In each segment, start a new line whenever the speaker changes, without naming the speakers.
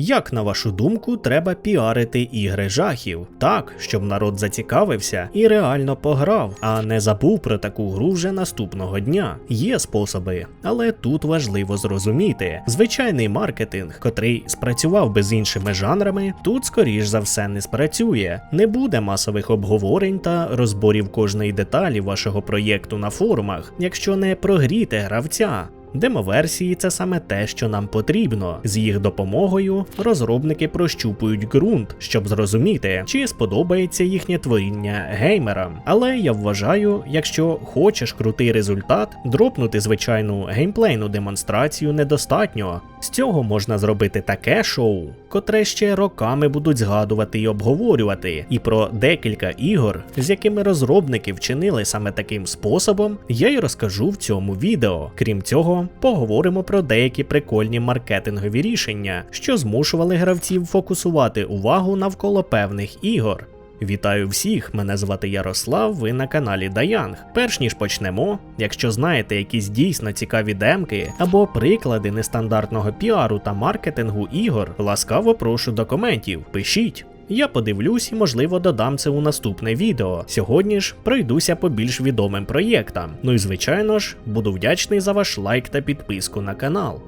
Як на вашу думку, треба піарити ігри жахів, так, щоб народ зацікавився і реально пограв, а не забув про таку гру вже наступного дня. Є способи, але тут важливо зрозуміти: звичайний маркетинг, котрий спрацював би з іншими жанрами, тут скоріш за все не спрацює. Не буде масових обговорень та розборів кожної деталі вашого проєкту на форумах, якщо не прогріти гравця. Демоверсії це саме те, що нам потрібно. З їх допомогою розробники прощупують ґрунт, щоб зрозуміти, чи сподобається їхнє творіння геймерам. Але я вважаю, якщо хочеш крутий результат, дропнути звичайну геймплейну демонстрацію недостатньо. З цього можна зробити таке шоу, котре ще роками будуть згадувати і обговорювати. І про декілька ігор, з якими розробники вчинили саме таким способом, я й розкажу в цьому відео. Крім цього, поговоримо про деякі прикольні маркетингові рішення, що змушували гравців фокусувати увагу навколо певних ігор. Вітаю всіх! Мене звати Ярослав. Ви на каналі Dayanг. Перш ніж почнемо, якщо знаєте якісь дійсно цікаві демки або приклади нестандартного піару та маркетингу ігор, ласкаво прошу до коментів. Пишіть. Я подивлюсь і, можливо, додам це у наступне відео. Сьогодні ж пройдуся по більш відомим проєктам. Ну і звичайно ж, буду вдячний за ваш лайк та підписку на канал.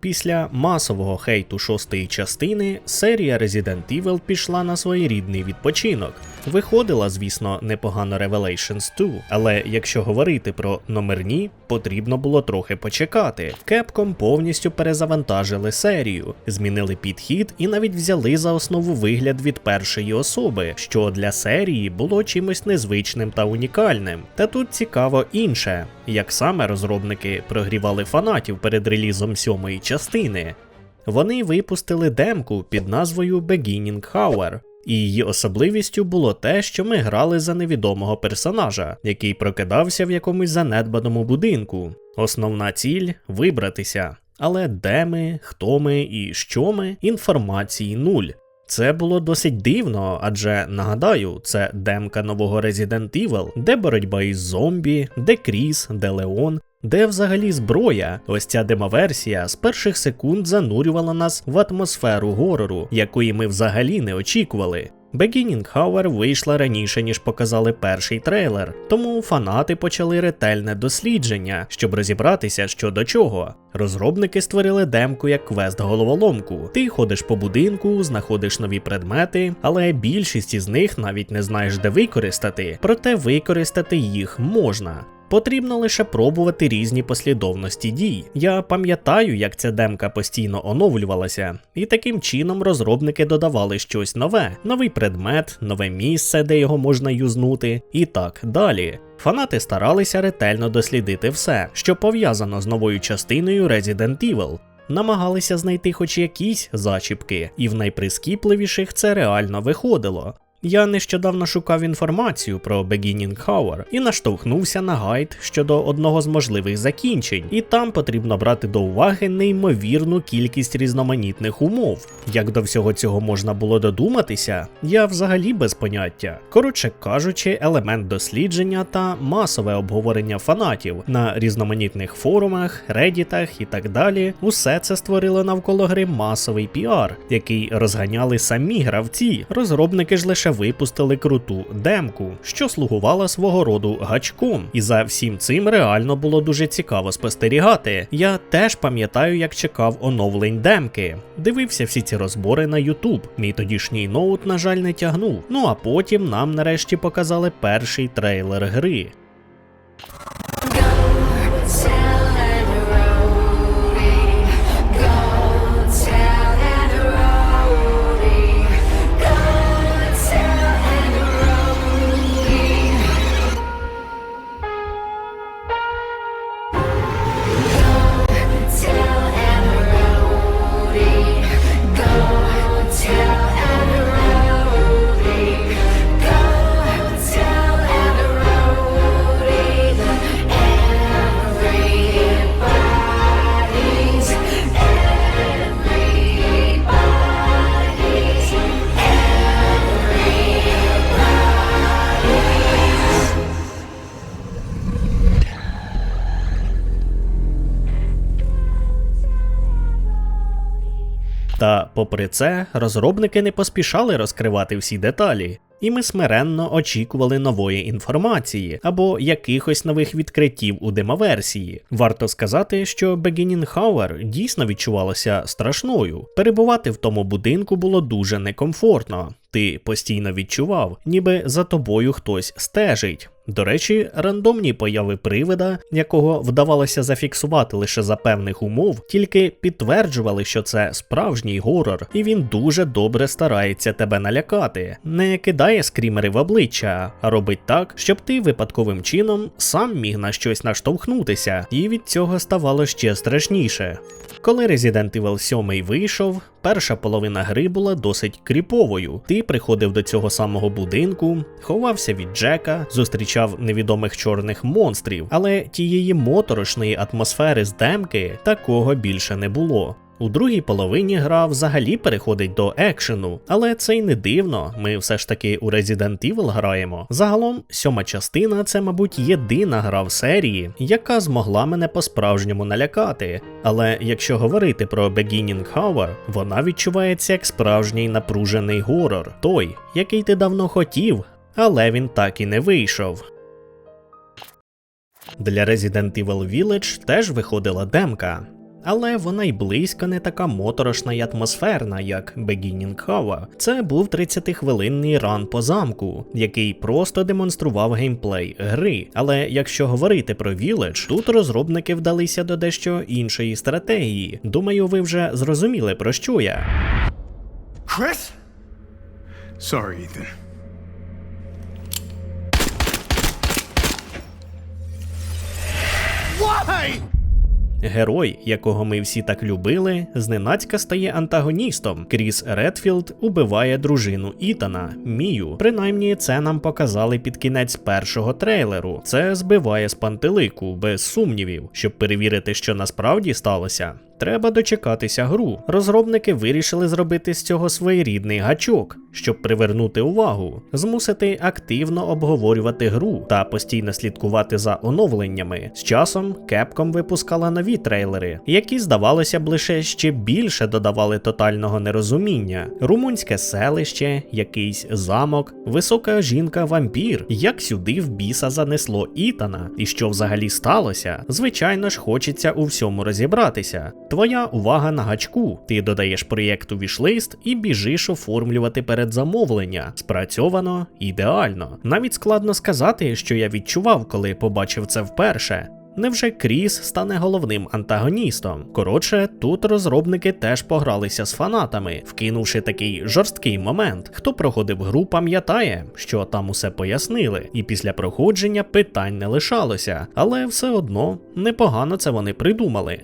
Після масового хейту шостої частини серія Resident Evil пішла на своєрідний відпочинок. Виходила, звісно, непогано Revelations 2, але якщо говорити про номерні, потрібно було трохи почекати. Capcom повністю перезавантажили серію, змінили підхід і навіть взяли за основу вигляд від першої особи, що для серії було чимось незвичним та унікальним. Та тут цікаво інше, як саме розробники прогрівали фанатів перед релізом сьомої частини. Вони випустили демку під назвою Beginning Hour. І її особливістю було те, що ми грали за невідомого персонажа, який прокидався в якомусь занедбаному будинку. Основна ціль вибратися. Але де ми, хто ми і що ми, інформації нуль. Це було досить дивно, адже нагадаю, це демка нового Resident Evil, де боротьба із зомбі, де Кріс, де Леон, де взагалі зброя? Ось ця демоверсія з перших секунд занурювала нас в атмосферу горору, якої ми взагалі не очікували. Beginning Hour вийшла раніше, ніж показали перший трейлер, тому фанати почали ретельне дослідження, щоб розібратися, що до чого. Розробники створили демку як квест головоломку. Ти ходиш по будинку, знаходиш нові предмети, але більшість із них навіть не знаєш, де використати, проте використати їх можна. Потрібно лише пробувати різні послідовності дій. Я пам'ятаю, як ця демка постійно оновлювалася, і таким чином розробники додавали щось нове: новий предмет, нове місце, де його можна юзнути, і так далі. Фанати старалися ретельно дослідити все, що пов'язано з новою частиною Resident Evil. Намагалися знайти хоч якісь зачіпки, і в найприскіпливіших це реально виходило. Я нещодавно шукав інформацію про Beginning Hour і наштовхнувся на гайд щодо одного з можливих закінчень, і там потрібно брати до уваги неймовірну кількість різноманітних умов. Як до всього цього можна було додуматися, я взагалі без поняття. Коротше кажучи, елемент дослідження та масове обговорення фанатів на різноманітних форумах, редітах і так далі, усе це створило навколо гри масовий піар, який розганяли самі гравці. Розробники ж лише випустили круту демку, що слугувала свого роду гачком. І за всім цим реально було дуже цікаво спостерігати. Я теж пам'ятаю, як чекав оновлень демки. Дивився всі ці розбори на YouTube. Мій тодішній ноут, на жаль, не тягнув. Ну а потім нам нарешті показали перший трейлер гри. Та попри це, розробники не поспішали розкривати всі деталі. І ми смиренно очікували нової інформації або якихось нових відкриттів у демоверсії. Варто сказати, що Beginning Hour дійсно відчувалася страшною. Перебувати в тому будинку було дуже некомфортно. Ти постійно відчував, ніби за тобою хтось стежить. До речі, рандомні появи привида, якого вдавалося зафіксувати лише за певних умов, тільки підтверджували, що це справжній горор, і він дуже добре старається тебе налякати, не кидає скрімери в обличчя, а робить так, щоб ти випадковим чином сам міг на щось наштовхнутися, і від цього ставало ще страшніше. Коли Resident Evil 7 вийшов, перша половина гри була досить кріповою. Ти приходив до цього самого будинку, ховався від Джека, зустрічав невідомих чорних монстрів, але тієї моторошної атмосфери з демки такого більше не було. У другій половині гра взагалі переходить до екшену, але це й не дивно. Ми все ж таки у Resident Evil граємо. Загалом, сьома частина це, мабуть, єдина гра в серії, яка змогла мене по-справжньому налякати. Але якщо говорити про Beginning Hour, вона відчувається як справжній напружений горор, той, який ти давно хотів, але він так і не вийшов. Для Resident Evil Village теж виходила демка, але вона й близько не така моторошна й атмосферна, як Beginning Hour. Це був 30-хвилинний ран по замку, який просто демонстрував геймплей гри. Але якщо говорити про Village, тут розробники вдалися до дещо іншої стратегії. Думаю, ви вже зрозуміли про що я.
Chris? Sorry, Ethan. Why?
Герой, якого ми всі так любили, зненацька стає антагоністом. Кріс Редфілд убиває дружину Ітана, Мію. Принаймні, це нам показали під кінець першого трейлеру. Це збиває з пантелику, без сумнівів, щоб перевірити, що насправді сталося. Треба дочекатися гру. Розробники вирішили зробити з цього своєрідний гачок, щоб привернути увагу, змусити активно обговорювати гру та постійно слідкувати за оновленнями. З часом Capcom випускала нові трейлери, які, здавалося б, лише ще більше додавали тотального нерозуміння. Румунське селище, якийсь замок, висока жінка-вампір. Як сюди в біса занесло Ітана, і що взагалі сталося? Звичайно ж, хочеться у всьому розібратися. Твоя увага на гачку. Ти додаєш проєкту вішлист і біжиш оформлювати передзамовлення. Спрацьовано ідеально. Навіть складно сказати, що я відчував, коли побачив це вперше. Невже Кріс стане головним антагоністом? Коротше, тут розробники теж погралися з фанатами, вкинувши такий жорсткий момент. Хто проходив гру, пам'ятає, що там усе пояснили, і після проходження питань не лишалося, але все одно непогано це вони придумали.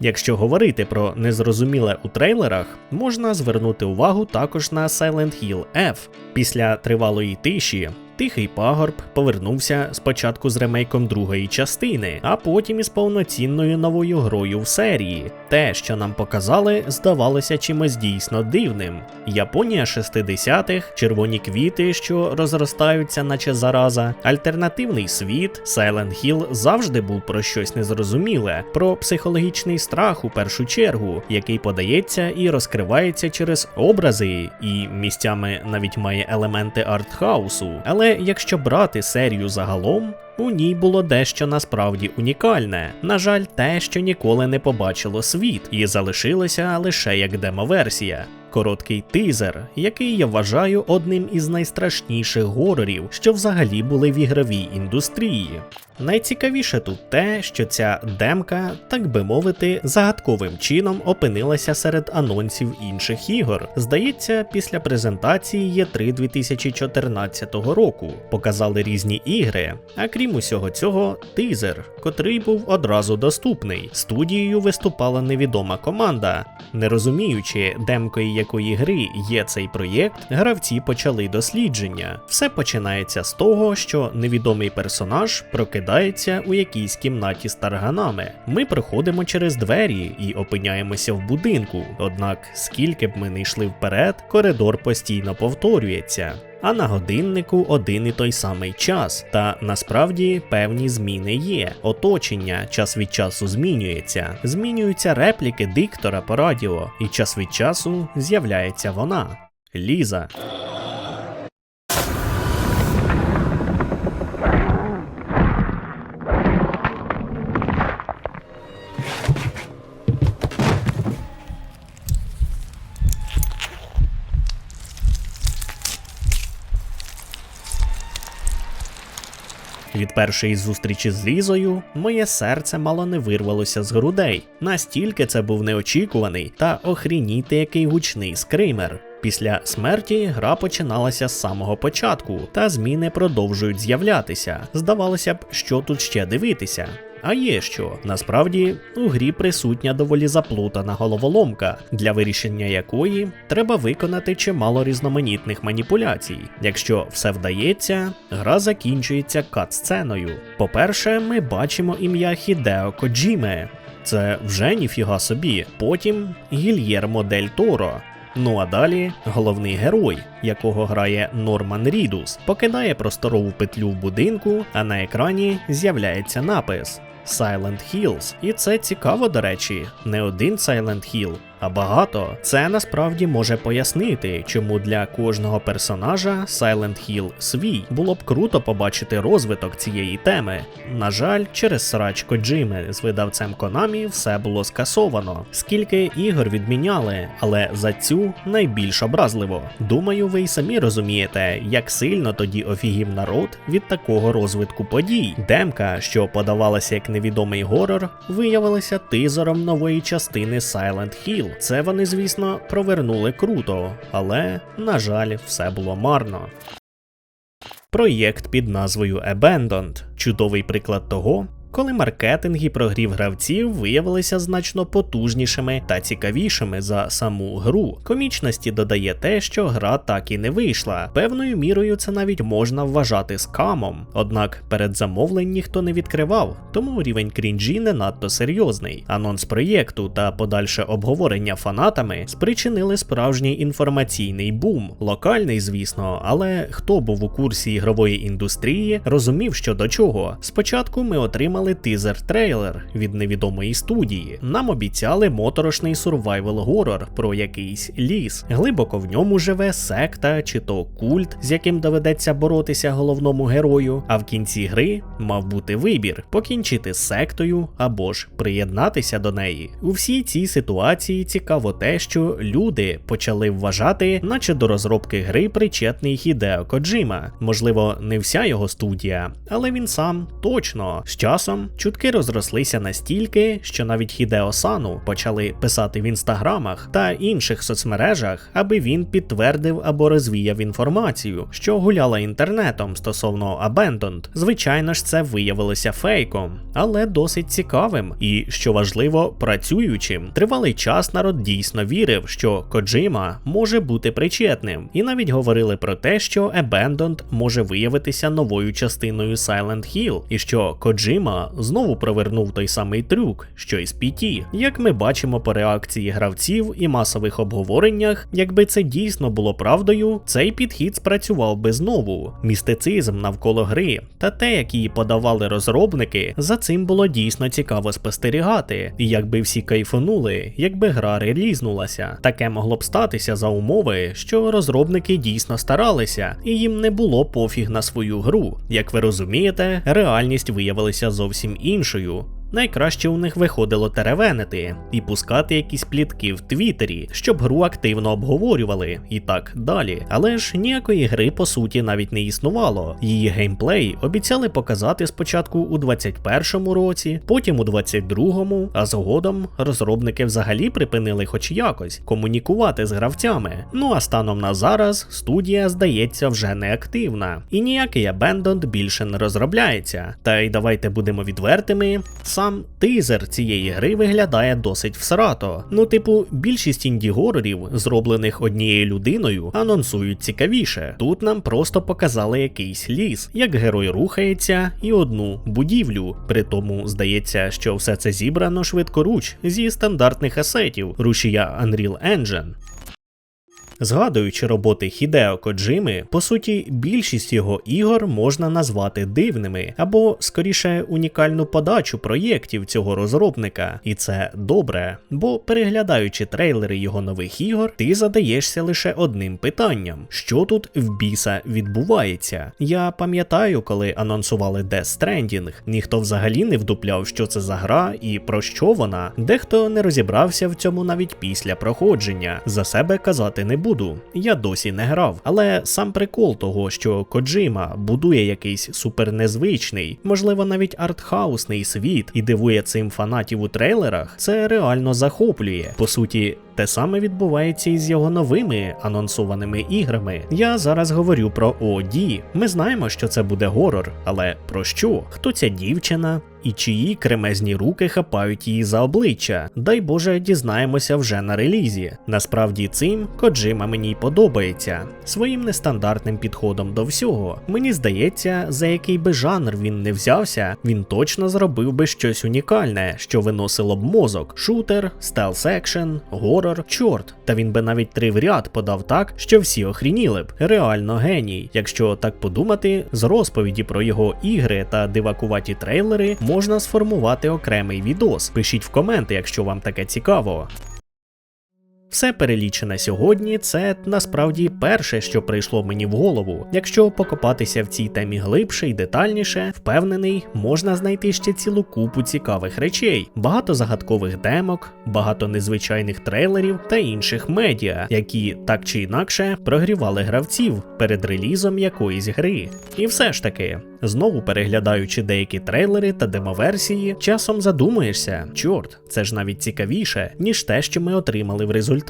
Якщо говорити про незрозуміле у трейлерах, можна звернути увагу також на Silent Hill F. Після тривалої тиші Тихий пагорб повернувся спочатку з ремейком другої частини, а потім із повноцінною новою грою в серії. Те, що нам показали, здавалося чимось дійсно дивним. Японія 60-х, червоні квіти, що розростаються, наче зараза, альтернативний світ, Silent Hill завжди був про щось незрозуміле, про психологічний страх у першу чергу, який подається і розкривається через образи, і місцями навіть має елементи артхаусу. Але якщо брати серію загалом, у ній було дещо насправді унікальне. На жаль, те, що ніколи не побачило світ, і залишилося лише як демоверсія. Короткий тизер, який я вважаю одним із найстрашніших горорів, що взагалі були в ігровій індустрії. Найцікавіше тут те, що ця демка, так би мовити, загадковим чином опинилася серед анонсів інших ігор. Здається, після презентації Є3 2014 року показали різні ігри, а крім усього цього, тизер, котрий був одразу доступний. Студією виступала невідома команда. Не розуміючи, демкою якої гри є цей проєкт, гравці почали дослідження. Все починається з того, що невідомий персонаж прокидається у якійсь кімнаті з тарганами. Ми проходимо через двері і опиняємося в будинку. Однак, скільки б ми не йшли вперед, коридор постійно повторюється. А на годиннику один і той самий час. Та насправді певні зміни є. Оточення час від часу змінюється, змінюються репліки диктора по радіо, і час від часу з'являється вона. Ліза. Першої зустрічі з Лізою моє серце мало не вирвалося з грудей. Настільки це був неочікуваний та охрініти який гучний скример. Після смерті гра починалася з самого початку, та зміни продовжують з'являтися. Здавалося б, що тут ще дивитися. А є що насправді у грі присутня доволі заплутана головоломка, для вирішення якої треба виконати чимало різноманітних маніпуляцій. Якщо все вдається, гра закінчується кат-сценою. По-перше, ми бачимо ім'я Хідео Коджіме. Це вже ніфіга собі. Потім Гільєрмо Дель Торо. Ну а далі головний герой, якого грає Норман Рідус, покидає просторову петлю в будинку, а на екрані з'являється напис Silent Hills. І це цікаво, до речі, не один Silent Hill, а багато. Це насправді може пояснити, чому для кожного персонажа Silent Hill свій. Було б круто побачити розвиток цієї теми. На жаль, через срач Коджими з видавцем Konami все було скасовано. Скільки ігор відміняли, але за цю найбільш образливо. Думаю, ви й самі розумієте, як сильно тоді офігів народ від такого розвитку подій. Демка, що подавалася як невідомий горор, виявилася тизером нової частини Silent Hill. Це вони, звісно, провернули круто, але, на жаль, все було марно. Проєкт під назвою Abandoned – чудовий приклад того, коли маркетинг і прогрів гравців виявилися значно потужнішими та цікавішими за саму гру. Комічності додає те, що гра так і не вийшла. Певною мірою це навіть можна вважати скамом. Однак передзамовлень ніхто не відкривав, тому рівень крінжі не надто серйозний. Анонс проєкту та подальше обговорення фанатами спричинили справжній інформаційний бум. Локальний, звісно, але хто був у курсі ігрової індустрії, розумів, що до чого. Спочатку ми отримали тизер-трейлер від невідомої студії. Нам обіцяли моторошний сурвайвел горор про якийсь ліс. Глибоко в ньому живе секта чи то культ, з яким доведеться боротися головному герою. А в кінці гри мав бути вибір: покінчити з сектою або ж приєднатися до неї. У всій цій ситуації цікаво те, що люди почали вважати, наче до розробки гри причетний Хідео Коджима. Можливо, не вся його студія, але він сам точно з часом чутки розрослися настільки, що навіть Хідео Сану почали писати в інстаграмах та інших соцмережах, аби він підтвердив або розвіяв інформацію, що гуляла інтернетом стосовно Abandoned. Звичайно ж, це виявилося фейком, але досить цікавим і, що важливо, працюючим. Тривалий час народ дійсно вірив, що Коджима може бути причетним, і навіть говорили про те, що Abandoned може виявитися новою частиною Silent Hill, і що Коджима знову провернув той самий трюк, що й з PT. Як ми бачимо по реакції гравців і масових обговореннях, якби це дійсно було правдою, цей підхід спрацював би знову. Містицизм навколо гри та те, як її подавали розробники, за цим було дійсно цікаво спостерігати. І якби всі кайфанули, якби гра релізнулася, таке могло б статися за умови, що розробники дійсно старалися, і їм не було пофіг на свою гру. Як ви розумієте, реальність виявилася зовсім іншою. Найкраще у них виходило теревенити і пускати якісь плітки в Твіттері, щоб гру активно обговорювали і так далі. Але ж ніякої гри по суті навіть не існувало. Її геймплей обіцяли показати спочатку у 21-му році, потім у 22-му, а згодом розробники взагалі припинили хоч якось комунікувати з гравцями. Ну а станом на зараз студія здається вже не активна, і ніякий Abandoned більше не розробляється. Та й давайте будемо відвертими. Сам тизер цієї гри виглядає досить всрато. Ну, типу, більшість інді-горорів, зроблених однією людиною, анонсують цікавіше. Тут нам просто показали якийсь ліс, як герой рухається, і одну будівлю. При тому здається, що все це зібрано швидкоруч зі стандартних асетів рушія Unreal Engine. Згадуючи роботи Хідео Коджими, по суті, більшість його ігор можна назвати дивними або скоріше унікальну подачу проєктів цього розробника, і це добре. Бо переглядаючи трейлери його нових ігор, ти задаєшся лише одним питанням: що тут в біса відбувається? Я пам'ятаю, коли анонсували Death Stranding, ніхто взагалі не вдупляв, що це за гра і про що вона. Дехто не розібрався в цьому навіть після проходження. За себе казати не буду. Я досі не грав. Але сам прикол того, що Коджима будує якийсь супернезвичний, можливо, навіть артхаусний світ і дивує цим фанатів у трейлерах, це реально захоплює. По суті, те саме відбувається і з його новими анонсованими іграми. Я зараз говорю про OD. Ми знаємо, що це буде горор, але про що? Хто ця дівчина? І чиї кремезні руки хапають її за обличчя. Дай Боже, дізнаємося вже на релізі. Насправді цим Коджима мені подобається своїм нестандартним підходом до всього. Мені здається, за який би жанр він не взявся, він точно зробив би щось унікальне, що виносило б мозок: шутер, стелс екшен, горор, чорт. Та він би навіть три в ряд подав так, що всі охрініли б. Реально геній. Якщо так подумати, з розповіді про його ігри та дивакуваті трейлери можна сформувати окремий відос. Пишіть в коменти, якщо вам таке цікаво. Все перелічене сьогодні це насправді перше, що прийшло мені в голову. Якщо покопатися в цій темі глибше і детальніше, впевнений, можна знайти ще цілу купу цікавих речей, багато загадкових демок, багато незвичайних трейлерів та інших медіа, які так чи інакше прогрівали гравців перед релізом якоїсь гри. І все ж таки, знову переглядаючи деякі трейлери та демоверсії, часом задумуєшся, чорт, це ж навіть цікавіше, ніж те, що ми отримали в результаті.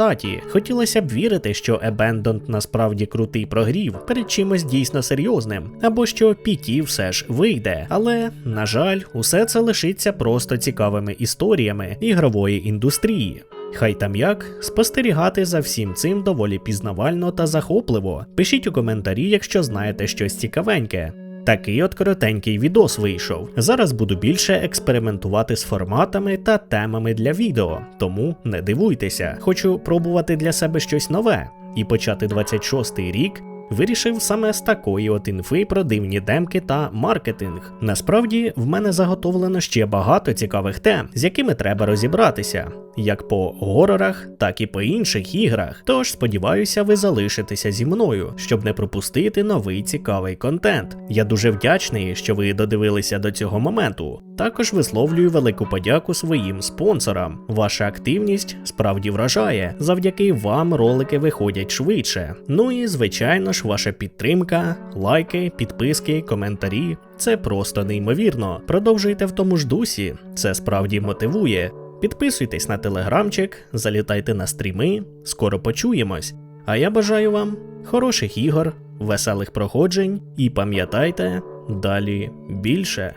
Хотілося б вірити, що Abandoned насправді крутий прогрів перед чимось дійсно серйозним, або що PT все ж вийде. Але, на жаль, усе це лишиться просто цікавими історіями ігрової індустрії. Хай там як, спостерігати за всім цим доволі пізнавально та захопливо. Пишіть у коментарі, якщо знаєте щось цікавеньке. Такий от коротенький відос вийшов. Зараз буду більше експериментувати з форматами та темами для відео, тому не дивуйтеся, хочу пробувати для себе щось нове і почати 26-й рік. Вирішив саме з такої от інфи про дивні демки та маркетинг. Насправді в мене заготовлено ще багато цікавих тем, з якими треба розібратися, як по горорах, так і по інших іграх. Тож сподіваюся, ви залишитеся зі мною, щоб не пропустити новий цікавий контент. Я дуже вдячний, що ви додивилися до цього моменту. Також висловлюю велику подяку своїм спонсорам. Ваша активність справді вражає. Завдяки вам ролики виходять швидше. Ну і звичайно ж, ваша підтримка, лайки, підписки, коментарі. Це просто неймовірно. Продовжуйте в тому ж дусі, це справді мотивує. Підписуйтесь на телеграмчик, залітайте на стріми, скоро почуємось. А я бажаю вам хороших ігор, веселих проходжень і пам'ятайте, далі більше.